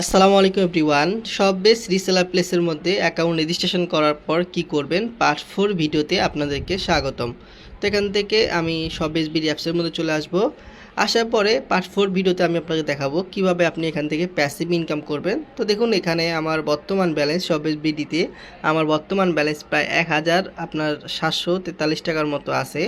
আসসালামু আলাইকুম এভরিওয়ান। সব বেস রিসেলার প্লেসের মধ্যে অ্যাকাউন্ট রেজিস্ট্রেশন করার পর কি করবেন? পার্ট ফোর ভিডিওতে আপনাদেরকে স্বাগতম। তো এখান থেকে আমি সব বেস বিডি অ্যাপসের মধ্যে চলে আসব। আসার পরে পার্ট ফোর ভিডিওতে আমি আপনাকে দেখাবো কীভাবে আপনি এখান থেকে প্যাসিভ ইনকাম করবেন। তো দেখুন, এখানে আমার বর্তমান ব্যালেন্স সব বেস বিডিতে। আমার বর্তমান ব্যালেন্স প্রায় এক হাজার, আপনার সাতশো তেতাল্লিশ টাকার মতো আছে।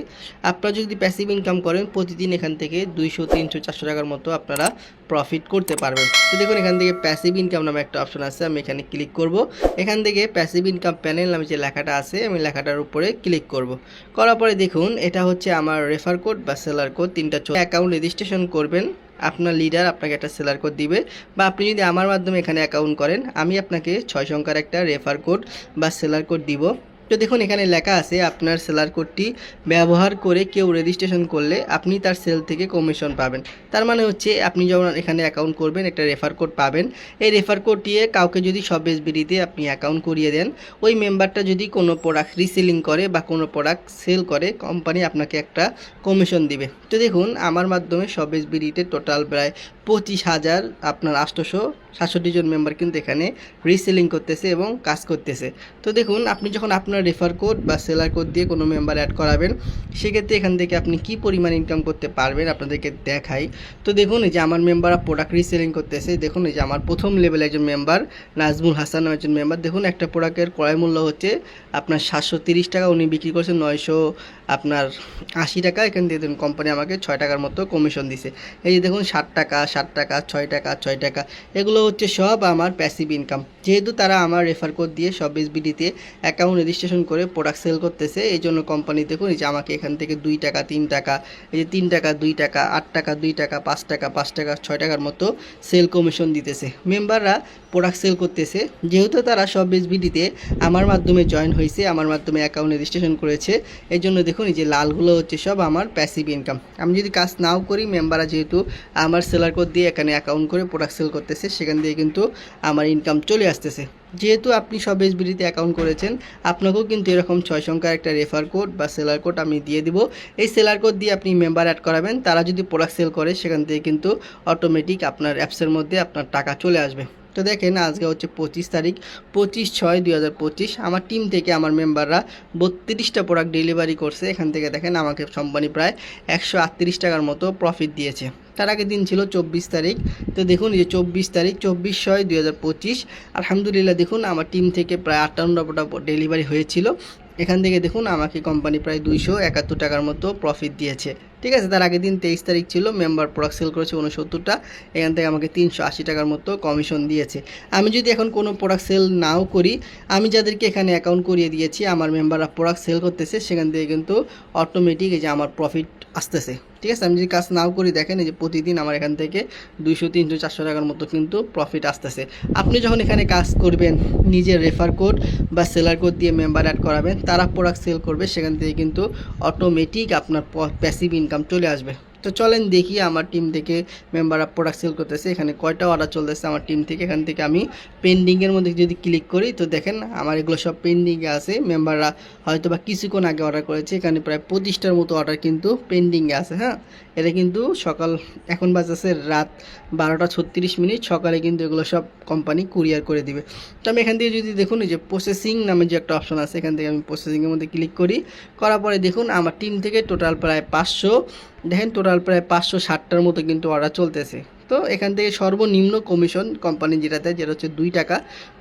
আপনারা যদি প্যাসিভ ইনকাম করেন, প্রতিদিন এখান থেকে দুইশো, তিনশো, চারশো টাকার মতো আপনারা প্রফিট করতে পারবেন। তো দেখুন, এখান থেকে প্যাসিভ ইনকাম নামে একটা অপশন আছে, আমি এখানে ক্লিক করব। এখান থেকে প্যাসিভ ইনকাম প্যানেল নামে যে লেখাটা আছে, আমি লেখাটার উপরে ক্লিক করব। করার পরে দেখুন এটা হচ্ছে আমার রেফার কোড বা সেলার কোড তিনটা অ্যাকাউন্ট রেজিস্ট্রেশন করবেন। আপনার লিডার আপনাকে একটা সেলার কোড দিবে বা আপনি যদি আমার মাধ্যমে এখানে অ্যাকাউন্ট করেন, আমি আপনাকে ছয় সংখ্যার একটা রেফার কোড বা সেলার কোড দিব। তো দেখুন, এখানে লেখা আছে আপনার সেলার কোডটি ব্যবহার করে কেউ রেজিস্ট্রেশন করলে আপনি তার সেল থেকে কমিশন পাবেন। তার মানে হচ্ছে, আপনি যখন এখানে অ্যাকাউন্ট করবেন, একটা রেফার কোড পাবেন। এই রেফার কোড দিয়ে কাউকে যদি সব এসবিডিতে আপনি অ্যাকাউন্ট করিয়ে দেন, ওই মেম্বারটা যদি কোনো প্রোডাক্ট রিসেলিং করে বা কোনো প্রোডাক্ট সেল করে কোম্পানি আপনাকে একটা কমিশন দিবে। তো দেখুন, আমার মাধ্যমে সব এসবিডিতে টোটাল প্রায় পঁচিশ হাজার, আপনার আটশোশো সাতষট্টি জন মেম্বার কিন্তু এখানে রিসেলিং করতেছে এবং কাজ করতেছে। তো দেখুন, আপনি যখন আপনার রেফার কোড বা সেলার কোড দিয়ে কোনো মেম্বার অ্যাড করাবেন, সেক্ষেত্রে এখান থেকে আপনি কি পরিমাণ ইনকাম করতে পারবেন আপনাদেরকে দেখাই। তো দেখুন, এই যে আমার মেম্বাররা প্রোডাক্ট রিসেলিং করতেছে, দেখুন, এই যে আমার প্রথম লেভেলে একজন মেম্বার নাজমুল হাসান একজন মেম্বার দেখুন, একটা প্রোডাক্টের ক্রয় মূল্য হচ্ছে আপনার সাতশো টাকা, উনি বিক্রি করছেন নয়শো আপনার আশি টাকা, এখান থেকে দেখুন কোম্পানি আমাকে ছয় টাকার মতো কমিশন দিছে। এই যে দেখুন, ষাট টাকা ষাট টাকা, ছয় টাকা ছয় টাকা, এগুলো হচ্ছে সব আমার প্যাসিভ ইনকাম যেহেতু তারা আমার রেফার কোড দিয়ে সব এসবিডিতে অ্যাকাউন্ট রেজিস্ট্রেশন করে প্রোডাক্ট সেল করতেছে, এই জন্য কোম্পানি দেখুন, এই যে আমাকে এখান থেকে দুই টাকা, তিন টাকা, এই যে তিন টাকা, দুই টাকা, আট টাকা, দুই টাকা, পাঁচ টাকা পাঁচ টাকা, ছয় টাকার মতো সেল কমিশন দিতেছে। মেম্বাররা প্রোডাক্ট সেল করতেছে, যেহেতু তারা সব এসবিডিতে আমার মাধ্যমে জয়েন হয়েছে, আমার মাধ্যমে অ্যাকাউন্ট রেজিস্ট্রেশন করেছে, এই জন্য দেখুন এই যে লালগুলো হচ্ছে সব আমার প্যাসিভ ইনকাম আমি যদি কাজ নাও করি মেম্বাররা যেহেতু আমার সেলার কোড দিয়ে এখানে অ্যাকাউন্ট করে প্রোডাক্ট সেল করতেছে, সেখান দিয়ে কিন্তু আমার ইনকাম চলে আসতেছে। যেহেতু আপনি সব এসবিডিতে অ্যাকাউন্ট করেছেন, আপনাকেও কিন্তু এরকম ছয় সংখ্যার একটা রেফার কোড বা সেলার কোড আমি দিয়ে দিব। এই সেলার কোড দিয়ে আপনি মেম্বার অ্যাড করাবেন, তারা যদি প্রোডাক্ট সেল করে, সেখান থেকে কিন্তু অটোমেটিক আপনার অ্যাপসের মধ্যে আপনার টাকা চলে আসবে। তো দেখেন আজকে হচ্ছে পঁচিশ তারিখ, পঁচিশ ছয় দুই হাজার পঁচিশ। আমার টিম থেকে আমার মেম্বাররা বত্রিশটা প্রোডাক্ট ডেলিভারি করছে। এখান থেকে দেখেন আমাকে কোম্পানি প্রায় একশো আটত্রিশ টাকার মতো প্রফিট দিয়েছে। তার আগের দিন ছিল চব্বিশ তারিখ। তো দেখুন যে চব্বিশ তারিখ, চব্বিশ ছয় দুই হাজার পঁচিশ। আলহামদুলিল্লাহ দেখুন আমার টিম থেকে প্রায় আটান্ন প্রোডাক্ট ডেলিভারি হয়েছিল। এখান থেকে দেখুন আমাকে কোম্পানি প্রায় দুইশো একাত্তর টাকার মতো প্রফিট দিয়েছে। ঠিক আছে, তার আগের দিন তেইশ তারিখ ছিল মেম্বার প্রোডাক্ট সেল করেছে উনসত্তরটা এখান থেকে আমাকে তিনশো আশি টাকার মতো কমিশন দিয়েছে। আমি যদি এখন কোনো প্রোডাক্ট সেল নাও করি, আমি যাদেরকে এখানে অ্যাকাউন্ট করিয়ে দিয়েছি, আমার মেম্বাররা প্রোডাক্ট সেল করতেছে, সেখান থেকে কিন্তু অটোমেটিক এই যে আমার প্রফিট আসতেছে। ঠিক আছে, আমি যদি কাজ নাও করি, দেখেন এই যে প্রতিদিন আমার এখান থেকে দুইশো, তিনশো, চারশো টাকার মতো কিন্তু প্রফিট আসতেছে। আপনি যখন এখানে কাজ করবেন, নিজের রেফার কোড বা সেলার কোড দিয়ে মেম্বার অ্যাড করাবেন, তারা প্রোডাক্ট সেল করবে, সেখান থেকে কিন্তু অটোমেটিক আপনার প্যাসিভ ইনকাম চলে আসবে। তো চলেন দেখি আমার টিম থেকে মেম্বাররা প্রোডাক্ট সেল করতেছে। এখানে কয়টা অর্ডার চলতেছে আমার টিম থেকে। এখান থেকে আমি পেন্ডিংয়ের মধ্যে যদি ক্লিক করি, তো দেখেন আমার এগুলো সব পেন্ডিংয়ে আছে। মেম্বাররা হয়তো বা কিছুক্ষণ আগে অর্ডার করেছে। এখানে প্রায় পঁচিশটার মতো অর্ডার কিন্তু পেন্ডিংয়ে আছে হ্যাঁ? এটা কিন্তু সকাল, এখন বাজতেছে রাত বারোটা ছত্রিশ মিনিট। সকালে কিন্তু এগুলো সব কোম্পানি কুরিয়ার করে দিবে। তো আমি এখান থেকে যদি দেখুন যে প্রসেসিং নামে যে একটা অপশন আছে, এখান থেকে আমি প্রসেসিংয়ের মধ্যে ক্লিক করি। করার পরে দেখুন, আমার টিম থেকে টোটাল প্রায় পাঁচশো দেখেন টোটাল প্রায় পাঁচশো ষাটটার মতো কিন্তু অর্ডার চলতেছে। তো এখান থেকে সর্বনিম্ন কমিশন কোম্পানি যেটা দেয়, যেটা হচ্ছে দুই টাকা।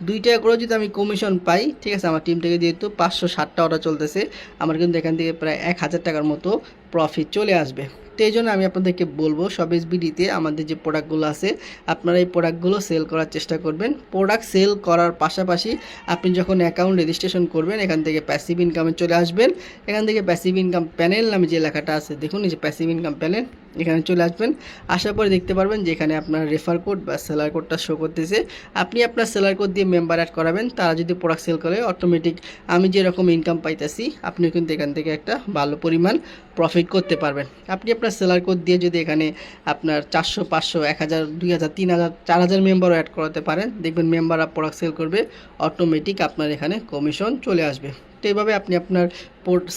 দুই টাকা করে যদি আমি কমিশন পাই, ঠিক আছে, আমার টিম থেকে যেহেতু পাঁচশো ষাটটা অর্ডার চলতেছে, আমার কিন্তু এখান থেকে প্রায় এক হাজার টাকার মতো প্রফিট চলে আসবে। তো এই জন্য আমি আপনাদেরকে বলব, সব এসবিডিতে আমাদের যে প্রোডাক্টগুলো আছে, আপনারা এই প্রোডাক্টগুলো সেল করার চেষ্টা করবেন। প্রোডাক্ট সেল করার পাশাপাশি আপনি যখন অ্যাকাউন্ট রেজিস্ট্রেশন করবেন, এখান থেকে প্যাসিভ ইনকামে চলে আসবেন। এখান থেকে প্যাসিভ ইনকাম প্যানেল নামে যে লেখাটা আছে, দেখুন এই যে প্যাসিভ ইনকাম প্যানেল এখানে চলে আসবেন। আসার পরে দেখতে পারবেন যে এখানে আপনার রেফার কোড বা সেলার কোডটা শো করতেছে। আপনি আপনার সেলার কোড দিয়ে মেম্বার অ্যাড করাবেন, তারা যদি প্রোডাক্ট সেল করে অটোমেটিক আমি যেরকম ইনকাম পাইতেছি, আপনিও কিন্তু এখান থেকে একটা ভালো পরিমাণ প্রফিট করতে পারবেন। আপনি আপনার সেলার কোড দিয়ে যদি এখানে আপনার চারশো, পাঁচশো, এক হাজার, দুই হাজার, তিন হাজার, চার হাজার মেম্বারও অ্যাড করাতে পারেন, দেখবেন মেম্বাররা প্রোডাক্ট সেল করবে অটোমেটিক আপনার এখানে কমিশন চলে আসবে। তো এইভাবে আপনি আপনার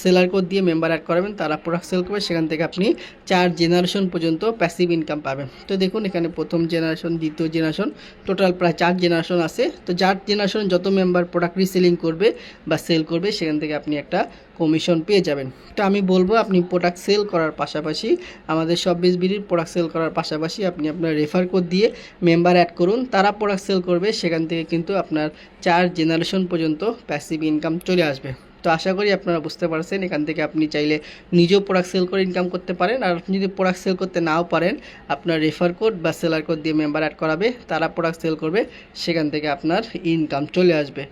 সেলার কোড দিয়ে মেম্বার অ্যাড করাবেন, তারা প্রোডাক্ট সেল করবে, সেখান থেকে আপনি চার জেনারেশন পর্যন্ত প্যাসিভ ইনকাম পাবেন। তো দেখুন, এখানে প্রথম জেনারেশন দ্বিতীয় জেনারেশন টোটাল প্রায় চার জেনারেশন আছে। তো চার জেনারেশন যত মেম্বার প্রোডাক্ট রিসেলিং করবে বা সেল করবে, সেখান থেকে আপনি একটা কমিশন পেয়ে যাবেন। তো আমি বলব, আপনি প্রোডাক্ট সেল করার পাশাপাশি আমাদের সব বিড়ির প্রোডাক্ট সেল করার পাশাপাশি আপনি আপনার রেফার কোড দিয়ে মেম্বার অ্যাড করুন। তারা প্রোডাক্ট সেল করবে, সেখান থেকে কিন্তু আপনার চার জেনারেশন পর্যন্ত প্যাসিভ ইনকাম চলে আসবে। তো আশা করি আপনারা বুঝতে পারছেন, এখান থেকে আপনি চাইলে নিজেও প্রোডাক্ট সেল করে ইনকাম করতে পারেন, আর আপনি যদি প্রোডাক্ট সেল করতে নাও পারেন, আপনার রেফার কোড বা সেলার কোড দিয়ে মেম্বার অ্যাড করাবে, তারা প্রোডাক্ট সেল করবে, সেখান থেকে আপনার ইনকাম চলে আসবে।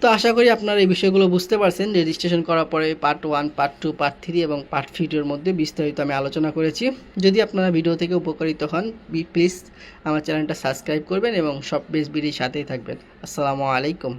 তো আশা করি আপনারা এই বিষয়গুলো বুঝতে পারছেন রেজিস্ট্রেশন করার পরে part one part two part three এবং পার্ট ভিডিওর মধ্যে বিস্তারিত আমি আলোচনা করেছি। যদি আপনারা ভিডিও থেকে উপকারিত হন প্লিজ আমার চ্যানেলটা সাবস্ক্রাইব করবেন এবং সব বেশ বিডির সাথেই থাকবেন। আসসালামু আলাইকুম।